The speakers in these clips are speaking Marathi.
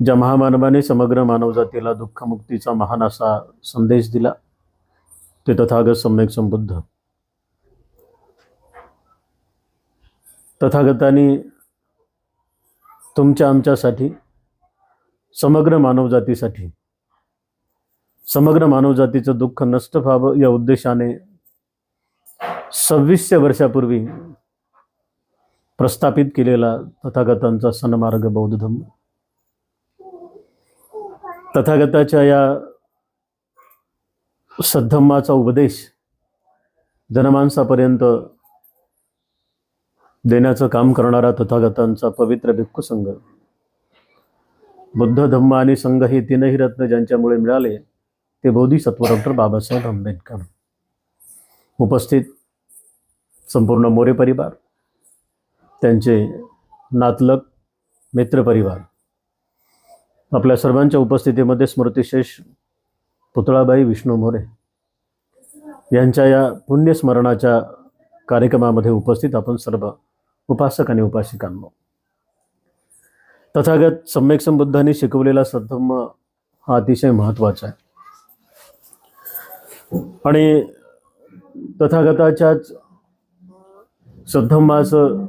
ज्या महामानवाने समग्र मानवजातीला दुःखमुक्तीचा महान असा संदेश दिला ते तथागत सम्यक संबुद्ध. तथागतांनी तुमच्या आमच्यासाठी समग्र मानवजातीसाठी समग्र मानवजातीचं दुःख नष्ट व्हावं या उद्देशाने सव्वीसशे वर्षापूर्वी प्रस्थापित केलेला तथागतांचा सन्मार्ग बौद्ध धम्म तथागताच्या या सद्धम्माचा उपदेश जनमानसापर्यंत देण्याचं काम करणारा तथागतांचा पवित्र भिक्खू संघ. बुद्ध धम्म आणि संघ हे तीनही रत्न ज्यांच्यामुळे मिळाले ते बोधिसत्व डॉक्टर बाबासाहेब आंबेडकर. उपस्थित संपूर्ण मोरे परिवार त्यांचे नातलग मित्रपरिवार आपल्या सर्वांच्या उपस्थितीमध्ये स्मृतिशेष पुतळाबाई विष्णू मोरे यांच्या या पुण्यस्मरणाच्या कार्यक्रमामध्ये उपस्थित आपण सर्व उपासक आणि उपासिकांनो. तथागत सम्यक संबुद्धांनी शिकवलेला सद्धम्म हा अतिशय महत्त्वाचा आहे. आणि तथागताच्याच सद्धम्माचं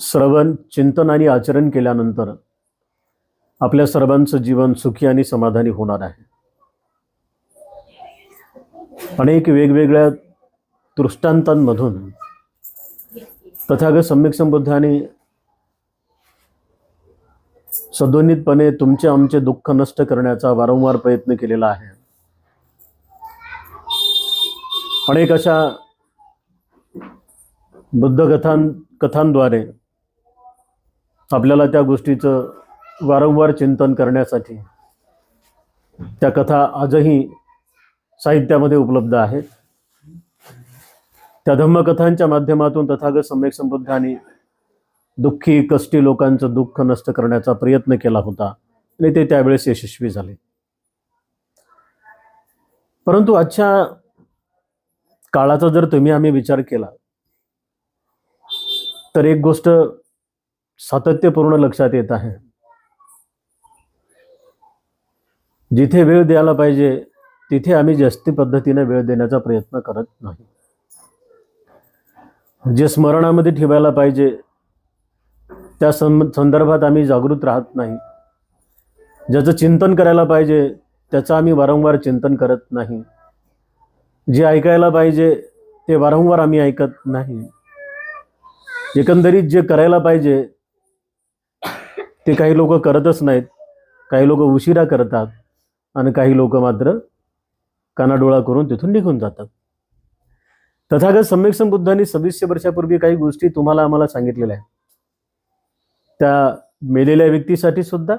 श्रवण चिंतन आणि आचरण केल्यानंतर आपल्या सर्वांचं जीवन सुखी आणि समाधानी होणार आहे. अनेक वेगवेगळ्या दृष्टांतांमधून तथागत सम्यक संबुद्धाने सदोन्नितपणे तुमचे आमचे दुःख नष्ट करण्याचा वारंवार प्रयत्न केलेला आहे. अनेक अशा बुद्ध कथां कथांद्वारे आपल्याला त्या गोष्टीचं वारंवार चिंतन करण्यासाठी. त्या कथा आजही साहित्यामध्ये उपलब्ध आहेत. त्या धम्मकथांच्या माध्यमातून तथागत सम्यक संबुद्धांनी दुःखी कष्टी लोकांचं दुःख नष्ट करण्याचा प्रयत्न केला होता आणि ते त्यावेळेस यशस्वी झाले. परंतु आजच्या काळाचा जर तुम्ही आम्ही विचार केला तर एक गोष्ट सातत्यपूर्ण लक्षात येत आहे. जिथे वेळ द्यायला पाहिजे तिथे आम्ही जास्ती पद्धतीने वेळ देण्याचा प्रयत्न करत नाही. जे स्मरणामध्ये ठेवायला पाहिजे त्या सं संदर्भात आम्ही जागृत राहत नाही. ज्याचं चिंतन करायला पाहिजे त्याचं आम्ही वारंवार चिंतन करत नाही. जे ऐकायला पाहिजे ते वारंवार आम्ही ऐकत नाही. एकंदरीत जे करायला पाहिजे ते काही लोक करतच नाहीत काही लोक उशिरा करतात. आणि काही लोक मात्र कानाडोळा करून तिथून निघून जातात. तथागत सम्यक संबुद्धांनी सव्वीसशे वर्षापूर्वी काही गोष्टी तुम्हाला आम्हाला सांगितलेल्या आहेत. त्या मेलेल्या व्यक्तीसाठी सुद्धा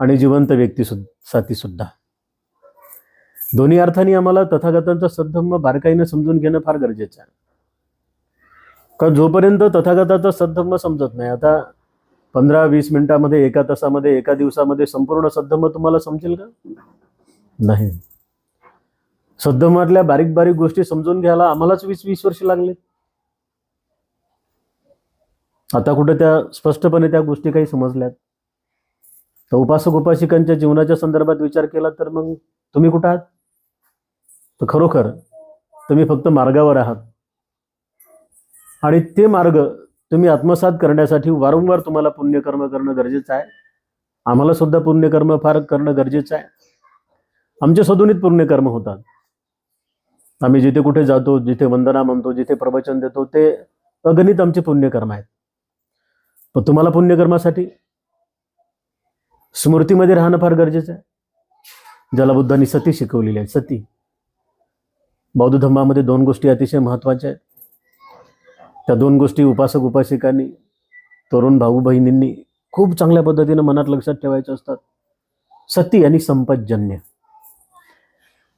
आणि जिवंत व्यक्ती साठी सुद्धा. दोन्ही अर्थाने आम्हाला तथागतांचा सद्धम्म बारकाईनं समजून घेणं फार गरजेचं आहे. कारण जोपर्यंत तथागताचा सद्धम्म समजत नाही आता पंधरा वीस मिनिटामध्ये एका तासामध्ये एका दिवसामध्ये संपूर्ण सद्धम तुम्हाला समजेल का? नाही. सद्धमातल्या बारीक बारीक गोष्टी समजून घ्यायला आम्हालाच वीस वीस वर्ष लागले. आता कुठे त्या स्पष्टपणे त्या गोष्टी काही समजल्यात? तर उपासक उपासिकांच्या जीवनाच्या संदर्भात विचार केला तर मग तुम्ही कुठं आहात? तर खरोखर तुम्ही फक्त मार्गावर आहात. आणि ते मार्ग तुम्ही आत्मसात करण्यासाठी वारंवार तुम्हाला पुण्यकर्म करणं गरजेचं आहे. आम्हाला सुद्धा पुण्यकर्म फार करणं गरजेचं आहे. आमच्या सदुनीत पुण्यकर्म होतात. आम्ही जिथे कुठे जातो जिथे वंदना म्हणतो जिथे प्रवचन देतो ते अगणित आमचे पुण्यकर्म आहेत. पण तुम्हाला पुण्यकर्मासाठी स्मृतीमध्ये राहणं फार गरजेचं आहे. ज्याला बुद्धांनी सती शिकवलेली आहे सती. बौद्ध धर्मामध्ये दोन गोष्टी अतिशय महत्त्वाच्या आहेत. त्या दोन गोष्टी उपासक उपासिकांनी तरुण भाऊ बहिणींनी खूप चांगल्या पद्धतीनं मनात लक्षात ठेवायच्या असतात. सती आणि संपतजन्य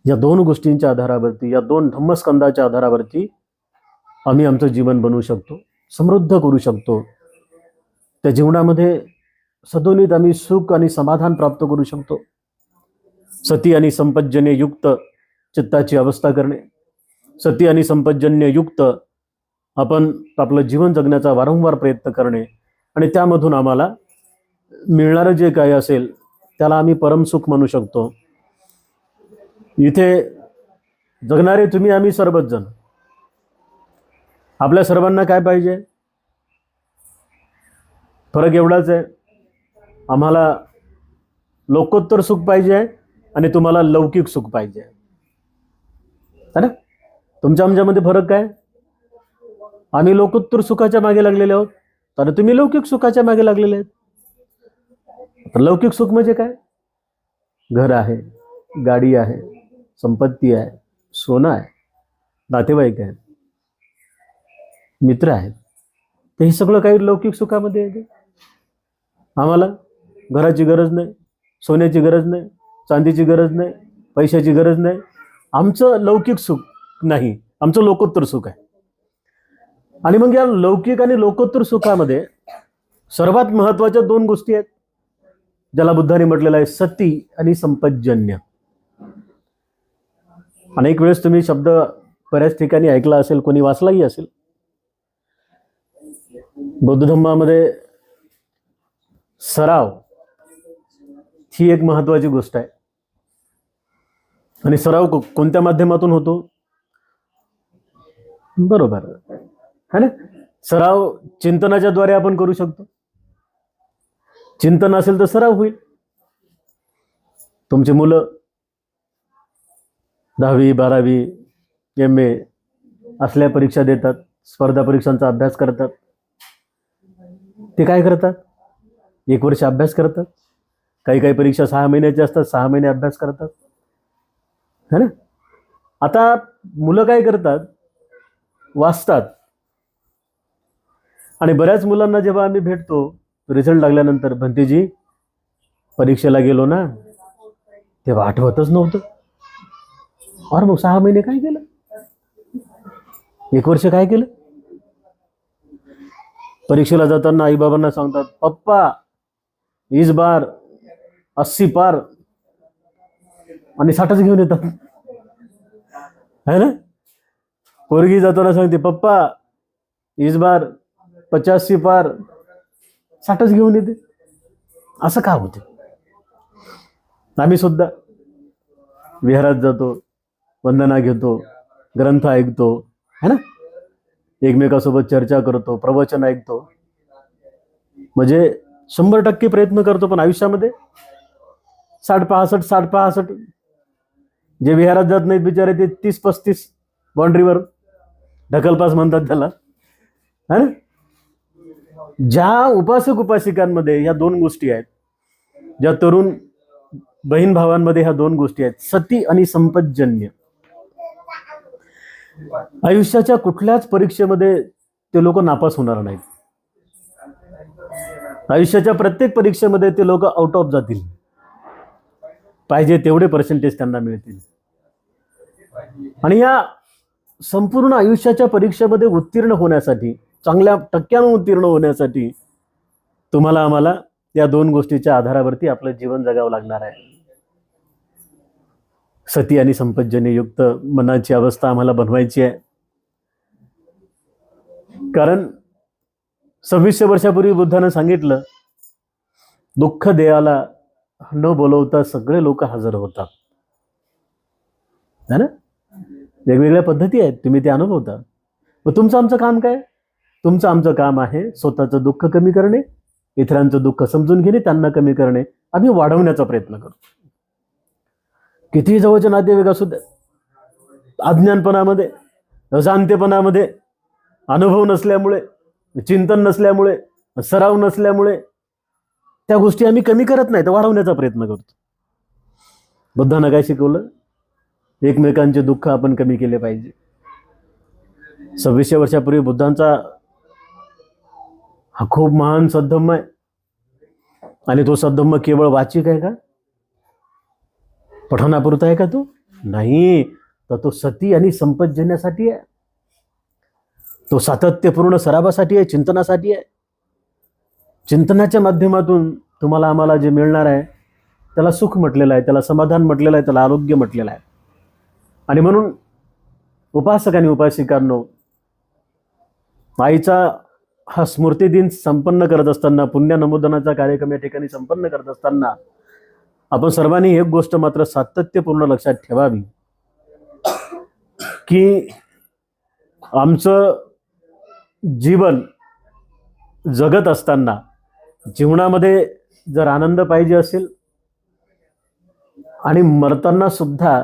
या दोन गोष्टींच्या आधारावरती या दोन धम्मस्कंदाच्या आधारावरती आम्ही आमचं जीवन बनवू शकतो समृद्ध करू शकतो. त्या जीवनामध्ये सदोनित आम्ही सुख आणि समाधान प्राप्त करू शकतो. सती आणि संपज्जन्य युक्त चित्ताची अवस्था करणे सती आणि संपज्जन्य युक्त आपण आपलं जीवन जगण्याचा वारंवार प्रयत्न करणे आणि त्यामधून आम्हाला मिळणारं जे काही असेल त्याला आम्ही परमसुख म्हणू शकतो. इथे जगणारे तुम्ही आम्ही सर्वच जण आपल्या सर्वांना काय पाहिजे? फरक एवढाच आहे. आम्हाला लोकोत्तर सुख पाहिजे आणि तुम्हाला लौकिक सुख पाहिजे. है ना? तुमच्या आमच्यामध्ये फरक काय? आम्ही लोकोत्तर सुखाच्या मागे लागलेले आहोत. तर तुम्ही लौकिक सुखाच्या मागे लागलेले आहेत. लौकिक सुख म्हणजे काय? घर आहे गाडी आहे संपत्ती आहे सोनं आहे नातेवाईक आहेत मित्र आहेत. तर हे सगळं काही लौकिक सुखामध्ये येते आम्हाला घराची गरज नाही सोन्याची गरज नाही चांदीची गरज नाही पैशाची गरज नाही. आमचं लौकिक सुख नाही. आमचं लोकोत्तर सुख आहे. आणि मग या लौकिक आणि लोकोत्तर सुखामध्ये सर्वात महत्त्वाच्या दोन गोष्टी आहेत ज्याला बुद्धाने म्हटलेलं आहे सती आणि संपज्जन्य. अनेक वेळेस तुम्ही शब्द बऱ्याच ठिकाणी ऐकला असेल कोणी वाचलाही असेल. बौद्ध धर्मामध्ये सराव ही एक महत्वाची गोष्ट आहे. आणि सराव कोणत्या माध्यमातून होतो? बरोबर. है ना? सराव चिंतनाच्या द्वारे आपण करू शकतो. चिंतन असेल तर सराव होईल. तुमची मुलं दहावी बारावी एम ए असल्या परीक्षा देतात स्पर्धा परीक्षांचा अभ्यास करतात. ते काय करतात? एक वर्ष अभ्यास करतात. काही काही परीक्षा सहा महिन्याच्या असतात सहा महिने अभ्यास करतात. है ना? आता मुलं काय करतात? वाचतात. आणि बऱ्याच मुलांना जेव्हा आम्ही भेटतो रिझल्ट लागल्यानंतर भंतेजी परीक्षेला गेलो ना तेव्हा आठवतच नव्हतं. और मग सहा महिने काय केलं? एक वर्ष काय केलं? परीक्षेला जाताना आईबाबांना सांगतात पप्पा इस बार अस्सी पार आणि साठच घेऊन येतात. है ना? पोरगी जाताना सांगते पप्पा इस बार पचासी पार साठच घेऊन येते. असं का होते? आम्ही सुद्धा विहारात जातो वंदना घेतो ग्रंथ ऐकतो है ना? एकमेकासोबत चर्चा करतो प्रवचन ऐकतो. म्हणजे शंभर टक्के प्रयत्न करतो पण आयुष्यामध्ये साठ पासष्ट साठ पासष्ट. जे विहारात जात नाहीत बिचारे ते तीस पस्तीस बाउंड्रीवर ढकलपास म्हणतात त्याला. है ना? ज्या उपासक उपासिकांमध्ये ह्या दोन गोष्टी आहेत ज्या तरुण बहीण भावांमध्ये ह्या दोन गोष्टी आहेत सती आणि संपतजन्य. आयुष्याच्या कुठल्याच परीक्षेमध्ये ते लोक नापास होणार नाहीत. आयुष्याच्या प्रत्येक परीक्षेमध्ये ते लोक आउट ऑफ जातील. पाहिजे तेवढे पर्सेंटेज त्यांना मिळतील. आणि या संपूर्ण आयुष्याच्या परीक्षेमध्ये उत्तीर्ण होण्यासाठी चांगल्या टक्क्यानं उत्तीर्ण होण्यासाठी तुम्हाला आम्हाला या दोन गोष्टीच्या आधारावरती आपलं जीवन जगावं लागणार आहे. सती आणि संपज्जन्ययुक्त मनाची अवस्था आम्हाला बनवायची आहे. कारण सव्वीसशे वर्षापूर्वी बुद्धानं सांगितलं दुःख देयाला न बोलवता सगळे लोक हजर होतात. है ना? वेगवेगळ्या पद्धती आहेत तुम्ही ते अनुभवता. मग तुमचं आमचं काम काय? तुमचं आमचं काम आहे स्वतःचं दुःख कमी करणे इतरांचं दुःख समजून घेणे त्यांना कमी करणे. आम्ही वाढवण्याचा प्रयत्न करतो. कितीही जवळचे नातेवाईक असू द्या अज्ञानपणामध्ये अजाणतेपणामध्ये अनुभव नसल्यामुळे चिंतन नसल्यामुळे सराव नसल्यामुळे त्या गोष्टी आम्ही कमी करत नाही तर वाढवण्याचा प्रयत्न करतो. बुद्धानं काय शिकवलं? एकमेकांचे दुःख आपण कमी केले पाहिजे. सव्वीसशे वर्षापूर्वी बुद्धांचा हा खूप महान सद्धम्म आहे. आणि तो सद्धम्म केवळ वाचिक आहे का? पठणापुरता आहे का तो? नाही. तर तो सती आणि संपत जन्यासाठी आहे. तो सातत्यपूर्ण सरावासाठी आहे चिंतनासाठी आहे. चिंतनाच्या माध्यमातून तुम्हाला आम्हाला जे मिळणार आहे त्याला सुख म्हटलेलं आहे त्याला समाधान म्हटलेलं आहे त्याला आरोग्य म्हटलेलं आहे. आणि म्हणून उपासक आणि उपासिकांनो आईचा हा स्मृती दिन संपन्न करत असताना पुण्या नमोदनाचा कार्यक्रम या ठिकाणी संपन्न करत असताना आपण सर्वांनी एक गोष्ट मात्र सातत्यपूर्ण लक्षात ठेवावी. की आमचं जीवन जगत असताना जीवनामध्ये जर आनंद पाहिजे असेल आणि मरताना सुद्धा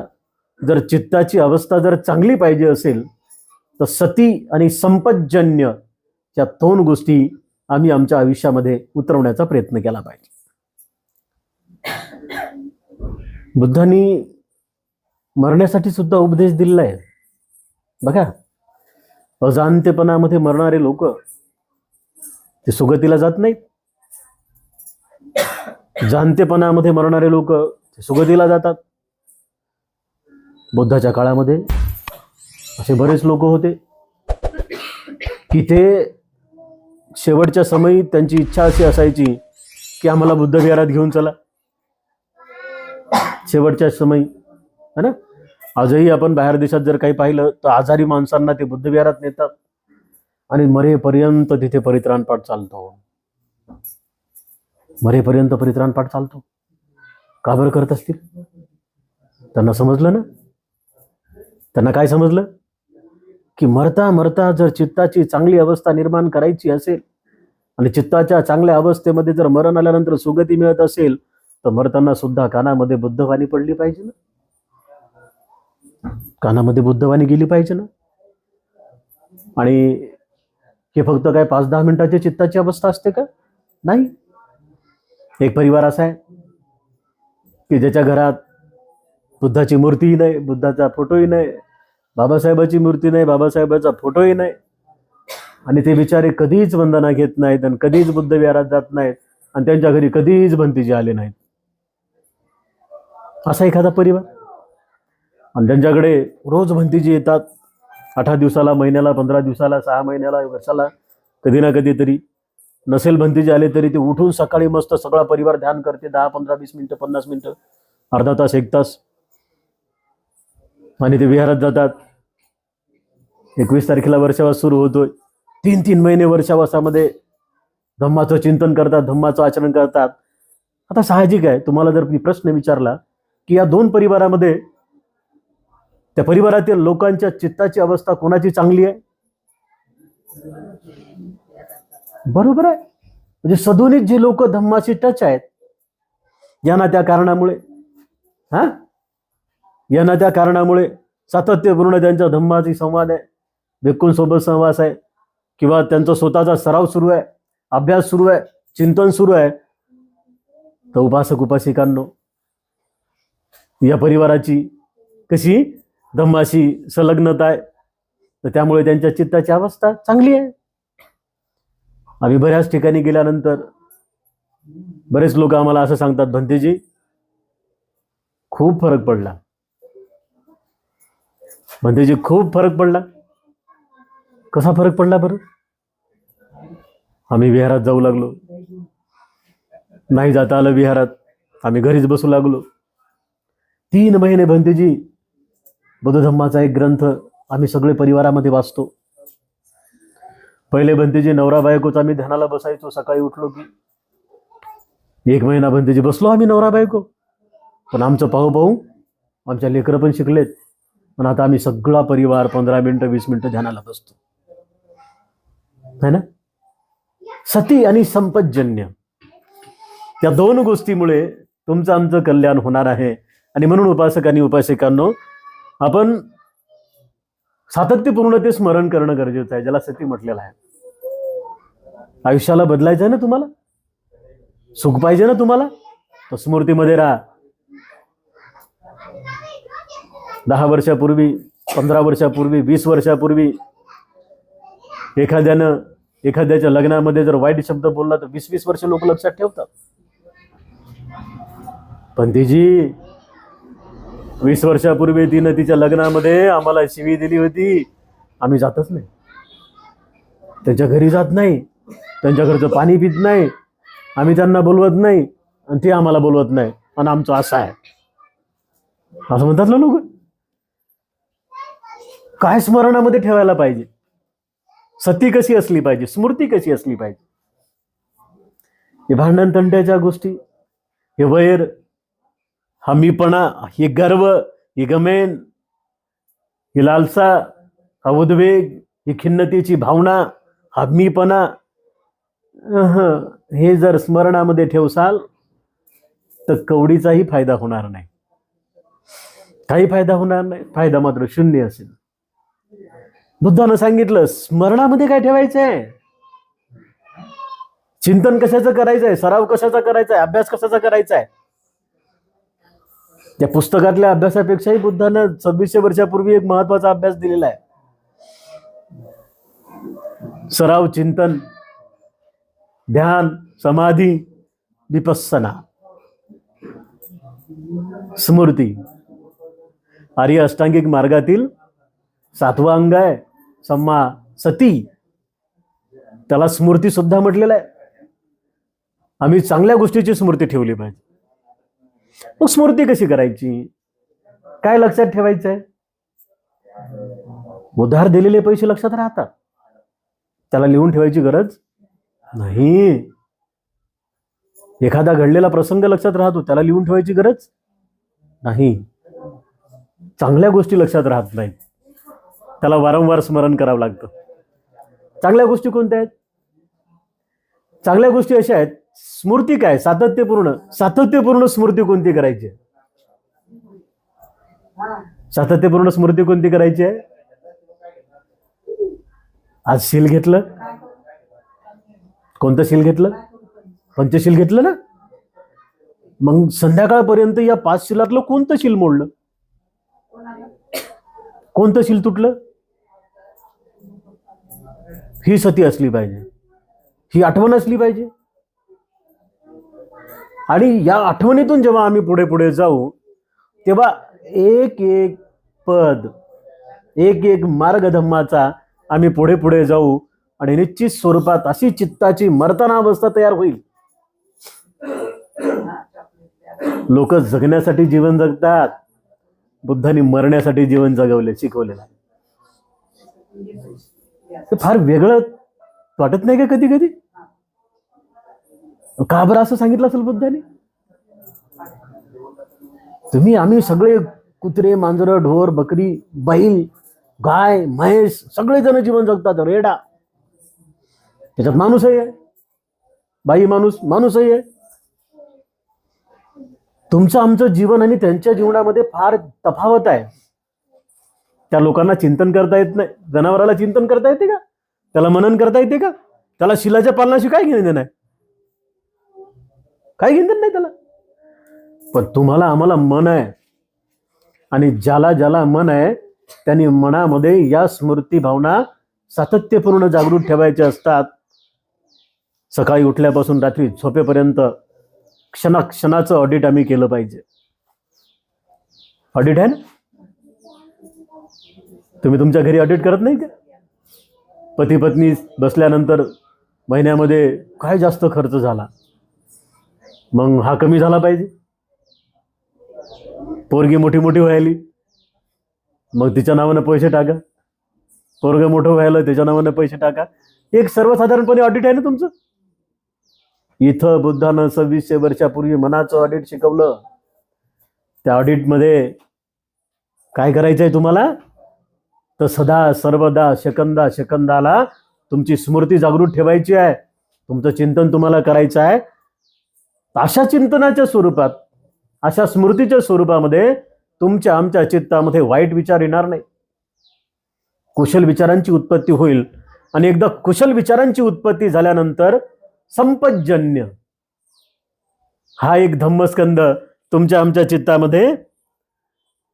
जर चित्ताची अवस्था जर चांगली पाहिजे असेल तर सती आणि संपतजन्य या दोन गोष्टी आम्ही आमच्या आयुष्यामध्ये उतरवण्याचा प्रयत्न केला पाहिजे. बुद्धांनी मरण्यासाठी सुद्धा उपदेश दिलेला आहे. बघा अजाणतेपणामध्ये मरणारे लोक ते सुगतीला जात नाहीत. जाणतेपणामध्ये मरणारे लोक ते सुगतीला जातात. बुद्धाच्या काळामध्ये असे बरेच लोक होते की ते शेवटच्या समयी त्यांची इच्छा अशी असायची की आम्हाला बुद्धविहारात घेऊन चला. शेवटच्या समयी है ना? आजही आपण बाहेर देशात जर काही पाहिलं तर आजारी माणसांना ते बुद्धविहारात नेतात आणि मरेपर्यंत तिथे परित्राण पाठ चालतो. मरेपर्यंत परित्राण पाठ चालतो. का बरं करत असतील? त्यांना समजलं ना? त्यांना काय समजलं? की मरता मरता जर चित्ताची चांगली अवस्था निर्माण करायची असेल आणि चित्ताच्या चांगल्या अवस्थेमध्ये जर मरण आल्यानंतर सुगती मिळत असेल तर मरताना सुद्धा कानामध्ये बुद्धवाणी पडली पाहिजे ना? कानामध्ये बुद्धवाणी गेली पाहिजे ना? आणि हे फक्त काय पाच दहा मिनिटाची चित्ताची अवस्था असते का? नाही. एक परिवार असा आहे की ज्याच्या घरात बुद्धाची मूर्तीही नाही बुद्धाचा फोटोही नाही बाबासाहेबाची मूर्ती नाही बाबासाहेबाचा फोटोही नाही. आणि ते बिचारे कधीच वंदना घेत नाहीत आणि कधीच बुद्ध विहारात जात नाहीत आणि त्यांच्या घरी कधीच भंतीजी आले नाहीत. असा एखादा परिवार? आणि त्यांच्याकडे रोज भंतीजी येतात अठरा दिवसाला महिन्याला पंधरा दिवसाला सहा महिन्याला वर्षाला कधी ना कधीतरी नसेल भंतीजी आले तरी ते उठून सकाळी मस्त सगळा परिवार ध्यान करते दहा पंधरा वीस मिनिटं पन्नास मिनिटं अर्धा तास एक तास. आणि ते विहारात जातात. एकवीस तारखेला वर्षावास सुरू होतोय. तीन तीन महिने वर्षावासामध्ये धम्माचं चिंतन करतात धम्माचं आचरण करतात. आता साहजिक आहे. तुम्हाला जर मी प्रश्न विचारला की या दोन परिवारामध्ये त्या परिवारातील लोकांच्या चित्ताची अवस्था कोणाची चांगली आहे? बरोबर आहे. म्हणजे सदोनित जे लोक धम्माशी टच आहेत यांना त्या कारणामुळे हा? यांना त्या कारणामुळे सातत्यपूर्ण त्यांच्या धम्माची संवाद आहे. भिक्खूंसोबत संवास आहे. किंवा त्यांचा स्वतःचा सराव सुरू आहे. अभ्यास सुरू आहे. चिंतन सुरू आहे. तर उपासक उपासिकांनो या परिवाराची कशी धम्माशी संलग्नता आहे? तर त्यामुळे त्यांच्या चित्ताची अवस्था चांगली आहे. आम्ही बऱ्याच ठिकाणी गेल्यानंतर बरेच लोक आम्हाला असं सांगतात भंतेजी खूप फरक पडला. म्हणजे भंतेजी खूप फरक पडला. कसा फरक पडला बरं? आम्ही विहारात जाऊ लागलो. नाही जाता आलं विहारात. आम्ही घरीच बसू लागलो. तीन महिने भंतेजी बुद्धधम्माचा एक ग्रंथ आम्ही सगळे परिवारामध्ये वाचतो. पहिले भंतेजी नवरा बायकोच आम्ही ध्यानाला बसायचो सकाळी उठलो की. एक महिना भंतेजी बसलो आम्ही नवरा बायको. पण आमचं पाहू पाहू आमच्या लेकरं पण शिकलेत. पण आता आम्ही सगळा परिवार पंधरा मिनटं वीस मिनिटं ध्यानाला बसतो. है ना? सती आणि संपतजन्य. त्या दोन गोष्टीमुळे तुमचं आमचं कल्याण होणार आहे. आणि म्हणून उपासकांनी उपासिकांनो आपण सातत्यपूर्ण ते स्मरण करणं गरजेचं आहे. ज्याला सती म्हटलेलं आहे. आयुष्याला बदलायचं आहे ना तुम्हाला? सुख पाहिजे ना तुम्हाला? तर स्मृतीमध्ये राहा. दहा वर्षापूर्वी पंधरा वर्षापूर्वी वीस वर्षापूर्वी एखाद्यानं एखाद्याच्या लग्नामध्ये जर वाईट शब्द बोलला तर वीस वीस वर्ष लोक लक्षात ठेवतात. पण तिची वीस वर्षापूर्वी तिनं तिच्या लग्नामध्ये आम्हाला शिवी दिली होती. आम्ही जातच नाही. त्यांच्या घरी जात नाही. त्यांच्या घरचं पाणी पित नाही. आम्ही त्यांना बोलवत नाही. आणि ते आम्हाला बोलवत नाही. आणि आमचं असं आहे. असं म्हणतात ना लोक. काय स्मरणामध्ये ठेवायला पाहिजे? सती कशी असली पाहिजे? स्मृती कशी असली पाहिजे? हे भांडण तंट्याच्या गोष्टी हे वैर हा मीपणा हे गर्व ही गमेन ही लालसा हा उद्वेग ही खिन्नतेची भावना हा मीपणा. हे जर स्मरणामध्ये ठेवसाल तर कवडीचाही फायदा होणार नाही. काही फायदा होणार नाही. फायदा मात्र शून्य असेल. बुद्धानं सांगितलं स्मरणामध्ये काय ठेवायचं आहे चिंतन कशाचं करायचंय? सराव कशाचा करायचा आहे अभ्यास कशाचा करायचा आहे त्या पुस्तकातल्या अभ्यासापेक्षाही बुद्धानं सव्वीसशे वर्षापूर्वी एक महत्त्वाचा अभ्यास दिलेला आहे. सराव चिंतन ध्यान समाधी विपस्सना स्मृती. आर्य अष्टांगिक मार्गातील सातवा अंग आहे. सम्मा सती. त्याला स्मृती सुद्धा म्हटलेलं आहे. आम्ही चांगल्या गोष्टीची स्मृती ठेवली पाहिजे. मग स्मृती कशी करायची? काय लक्षात ठेवायचं आहे उधार दिलेले पैसे लक्षात राहतात. त्याला लिहून ठेवायची गरज नाही. एखादा घडलेला प्रसंग लक्षात राहतो त्याला लिहून ठेवायची गरज नाही. चांगल्या गोष्टी लक्षात राहत नाहीत. त्याला वारंवार स्मरण करावं लागतं. चांगल्या गोष्टी कोणत्या आहेत? चांगल्या गोष्टी अशा आहेत स्मृती काय? सातत्यपूर्ण सातत्यपूर्ण स्मृती कोणती करायची आहे? सातत्यपूर्ण स्मृती कोणती करायची आहे? आज शील घेतलं. कोणतं शील घेतलं? पंचशील घेतलं ना? मग संध्याकाळपर्यंत या पाच शिलातलं कोणतं शील मोडलं? कोणतं शील तुटलं? ही सती असली पाहिजे. ही आठवण असली पाहिजे. आणि या आठवणीतून जेव्हा आम्ही पुढे पुढे जाऊ तेव्हा एक एक पद एक एक मार्गधम्माचा आम्ही पुढे पुढे जाऊ आणि निश्चित स्वरूपात अशी चित्ताची मरताना अवस्था तयार होईल. लोक जगण्यासाठी जीवन जगतात. बुद्धांनी मरण्यासाठी जीवन जगवले शिकवलेलं आहे. ते फार वेगळं वाटत नाही का कधी कधी? का बरं असं सांगितलं असेल बुद्धाने? तुम्ही आम्ही सगळे कुत्रे मांजरं ढोर बकरी बैल गाय म्हैस सगळे जण जीवन जगतात. रेडा. त्याच्यात माणूसही आहे. बाई माणूस माणूसही आहे. तुमचं आमचं जीवन आणि त्यांच्या जीवनामध्ये फार तफावत आहे. त्या लोकांना चिंतन करता येत नाही. जनावराला चिंतन करता येते का? त्याला मनन करता येते का? त्याला शिलाच्या पालनाशी काय घेणं नाही. काय घेणं नाही त्याला. पण तुम्हाला आम्हाला मन आहे. आणि ज्याला ज्याला मन आहे त्यांनी मनामध्ये या स्मृती भावना सातत्यपूर्ण जागृत ठेवायच्या असतात. सकाळी उठल्यापासून रात्री झोपेपर्यंत क्षणा क्षणाचं ऑडिट आम्ही केलं पाहिजे. ऑडिट आहे ना? तुम्ही तुमच्या घरी ऑडिट करत नाही का? पती पत्नी बसल्यानंतर महिन्यामध्ये काय जास्त खर्च झाला? मग हा कमी झाला पाहिजे. पोरगी मोठी मोठी व्हायली. मग तिच्या नावानं पैसे टाका. पोरग मोठं व्हायला त्याच्या नावानं पैसे टाका. एक सर्वसाधारणपणे ऑडिट आहे ना तुमचं? इथं बुद्धानं सव्वीसशे वर्षापूर्वी मनाचं ऑडिट शिकवलं. त्या ऑडिटमध्ये काय करायचं आहे तुम्हाला? तर सदा सर्वदा शकंदा शकंदाला तुमची स्मृती जागृत ठेवायची आहे. तुमचं चिंतन तुम्हाला करायचं आहे. अशा चिंतनाच्या स्वरूपात अशा स्मृतीच्या स्वरूपामध्ये तुमच्या आमच्या चित्तामध्ये वाईट विचार येणार नाही. कुशल विचारांची उत्पत्ती होईल आणि एकदा कुशल विचारांची उत्पत्ती झाल्यानंतर संपजन्य हा एक धम्मस्कंद तुमच्या आमच्या चित्तामध्ये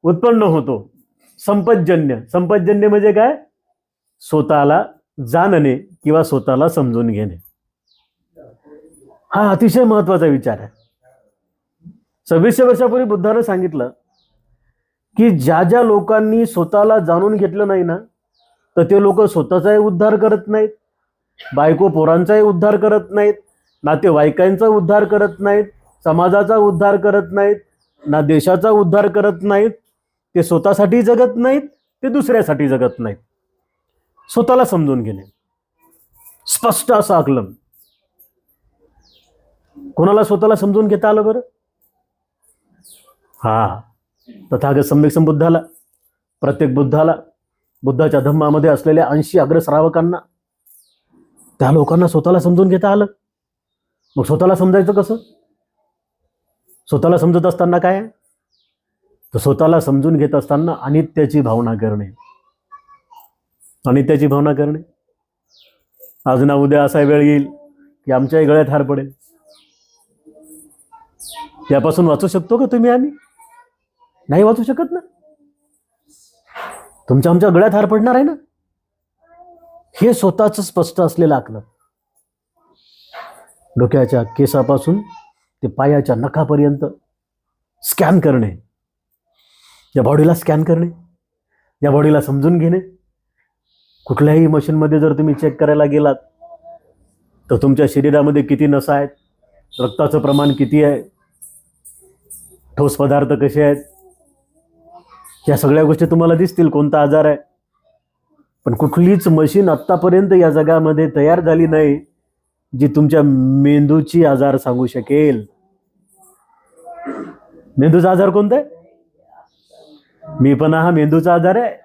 उत्पन्न होतो. संपतजन्य. संपतजन्य म्हणजे काय? स्वतःला जाणणे किंवा स्वतःला समजून घेणे. हा अतिशय महत्त्वाचा विचार आहे. सव्वीसशे वर्षापूर्वी बुद्धानं सांगितलं की ज्या ज्या लोकांनी स्वतःला जाणून घेतलं नाही ना तर ते लोक स्वतःचाही उद्धार करत नाहीत बायको पोरांचाही उद्धार करत नाहीत नातेवाईकांचा उद्धार करत नाहीत समाजाचा उद्धार करत नाहीत ना देशाचा उद्धार करत नाहीत ते स्वतःसाठी जगत नाहीत ते दुसऱ्यासाठी जगत नाहीत. स्वतःला समजून घेणे. स्पष्ट असं आकलन. कोणाला स्वतःला समजून घेता आलं बरं? हा. तथागत सम्यक संबुद्धाला प्रत्येक बुद्धाला बुद्धाच्या धम्मामध्ये असलेल्या ऐंशी अग्रश्रावकांना त्या लोकांना स्वतःला समजून घेता आलं? मग स्वतःला समजायचं कसं? स्वतःला समजत असताना काय? आहे? तर स्वतःला समजून घेत असताना अनित्याची भावना करणे. अनित्याची भावना करणे. आज ना उद्या असा वेळ येईल की आमच्याही गळ्यात हार पडेल. यापासून वाचू शकतो का तुम्ही आम्ही नाही वाचू शकत ना? तुमच्या आमच्या गळ्यात हार पडणार आहे ना? हे स्वतःच स्पष्ट असलेलं आकलन. डोक्याच्या केसापासून ते पायाच्या नखापर्यंत स्कॅन करणे. या बॉडीला स्कॅन करणे या बॉडीला समजून घेणे. कुठल्याही मशीनमध्ये जर तुम्ही चेक करायला गेलात तर तुमच्या शरीरामध्ये किती नसा आहेत रक्ताचं प्रमाण किती आहे ठोस पदार्थ कसे आहेत या सगळ्या गोष्टी तुम्हाला दिसतील कोणता आजार आहे. पण कुठलीच मशीन आत्तापर्यंत या जगामध्ये तयार झाली नाही जी तुमच्या मेंदूची आजार सांगू शकेल. मेंदूचा आजार कोणता आहे? मीपणा हा मेंदूचा आजार आहे.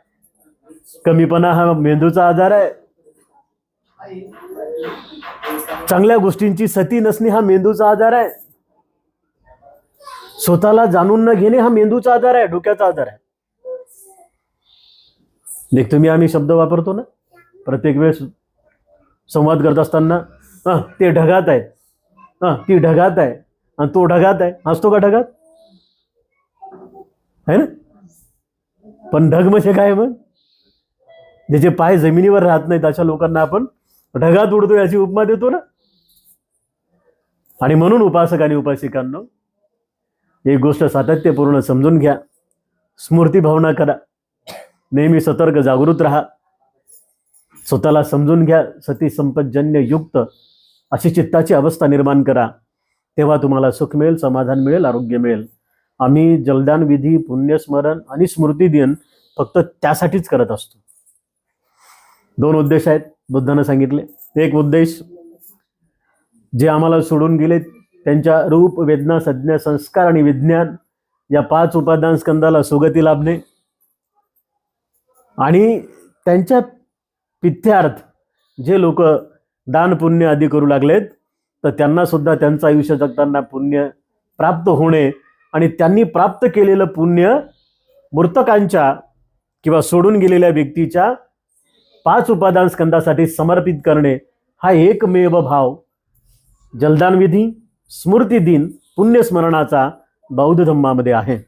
कमीपणा हा मेंदूचा आजार आहे. चांगल्या गोष्टींची सती नसणे हा मेंदूचा आजार आहे. स्वतःला जाणून न घेणे हा मेंदूचा आजार आहे डोक्याचा आजार आहे. देख तुम्ही आम्ही शब्द वापरतो ना? प्रत्येक वेळेस संवाद करत असताना हा ते ढगात आहेत हा ती ढगात आहे. आणि तो ढगात आहे. असतो का ढगात? है ना? पण ढग म्हणजे काय मग? ज्याचे पाय जमिनीवर राहत नाहीत अशा लोकांना आपण ढगात उडतो याची उपमा देतो ना? आणि म्हणून उपासक आणि उपासिकांनो एक गोष्ट सातत्यपूर्ण समजून घ्या. स्मृती भावना करा. नेहमी सतर्क जागृत राहा. स्वतःला समजून घ्या. सती संपतजन्य युक्त अशी चित्ताची अवस्था निर्माण करा. तेव्हा तुम्हाला सुख मिळेल समाधान मिळेल आरोग्य मिळेल. आम्ही जलदान विधी पुण्यस्मरण आणि स्मृती दिन फक्त त्यासाठीच करत असतो. दोन उद्देश आहेत बुद्धानं सांगितले. एक उद्देश जे आम्हाला सोडून गेले त्यांच्या रूप वेदना संज्ञा संस्कार आणि विज्ञान या पाच उपादान स्कंदाला सुगती लाभणे आणि त्यांच्या पिथ्यार्थ जे लोक दान पुण्य आदी करू लागलेत तर त्यांना सुद्धा त्यांचं आयुष्य जगताना पुण्य प्राप्त होणे आणि त्यांनी प्राप्त केलेलं पुण्य मृतकांच्या किंवा सोडून गेलेल्या व्यक्तीच्या पाच उपादान स्कंदासाठी समर्पित करणे हा एकमेव भाव. जलदान विधी स्मृती दिन पुण्यस्मरणाचा बौद्ध धम्मामध्ये आहे.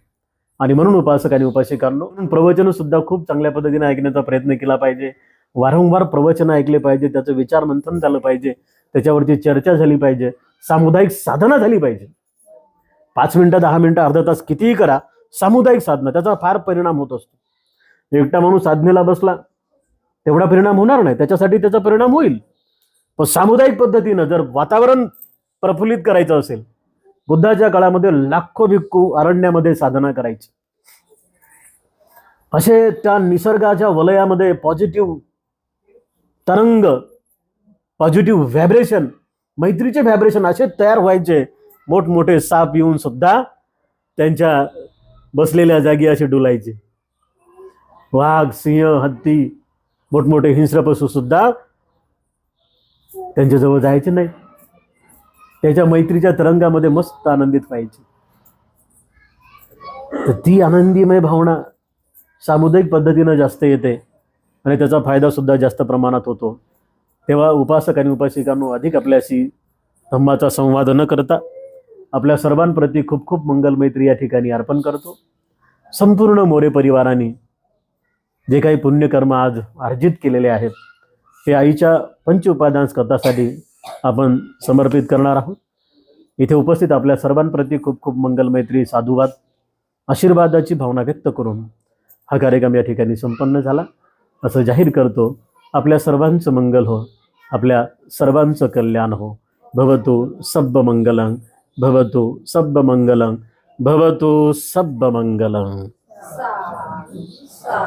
आणि म्हणून उपासक आणि उपासिकांनो प्रवचन सुद्धा खूप चांगल्या पद्धतीने ऐकण्याचा प्रयत्न केला पाहिजे. वारंवार प्रवचन ऐकले पाहिजे त्याचं विचार मंथन झालं पाहिजे त्याच्यावरती चर्चा झाली पाहिजे सामुदायिक साधना झाली पाहिजे. पाच मिनिटं दहा मिनिटं अर्धा तास कितीही करा सामुदायिक साधना त्याचा फार परिणाम होत असतो. एकटा माणूस साधनेला बसला तेवढा परिणाम होणार नाही. त्याच्यासाठी त्याचा परिणाम होईल. पण सामुदायिक पद्धतीनं जर वातावरण प्रफुल्लित करायचं असेल बुद्धाच्या काळामध्ये लाखो भिक्खू अरण्यामध्ये साधना करायची. असे त्या निसर्गाच्या वलयामध्ये पॉझिटिव्ह तरंग पॉझिटिव्ह व्हायब्रेशन मैत्रीचे व्हायब्रेशन असे तयार व्हायचे मोठमोठे साप येऊन सुद्धा त्यांच्या बसलेल्या जागी असे डुलायचे. वाघ सिंह हत्ती मोठमोठे हिंस्र पशु सुद्धा त्यांच्याजवळ जायचे नाही. त्याच्या मैत्रीच्या तरंगामध्ये मस्त आनंदित व्हायचे. तर ती आनंदीमय भावना सामुदायिक पद्धतीनं जास्त येते आणि त्याचा फायदा सुद्धा जास्त प्रमाणात होतो. तेव्हा उपासक आणि उपासिकांनो अधिक आपल्याशी धम्माचा संवाद न करता आपल्या सर्वांप्रती खूप खूप मंगल मैत्री या ठिकाणी अर्पण करतो. संपूर्ण मोरे परिवाराने जे काही पुण्यकर्म आज अर्जित केलेले आहेत ते आईच्या पंच उपादान कथासाठी आपण समर्पित करणार आहोत. इथे उपस्थित आपल्या सर्वांप्रती खूप खूप मंगल मैत्री साधुवाद आशीर्वादाची भावना व्यक्त करून हा कार्यक्रम या ठिकाणी संपन्न झाला. असं जाहीर करतो आपल्या सर्वांचं मंगल हो आपल्या सर्वांचं कल्याण हो. भवतु सब्ब मंगलंग भवतु सब्ब मंगलं भवतु सब्ब मंगलं सा सा।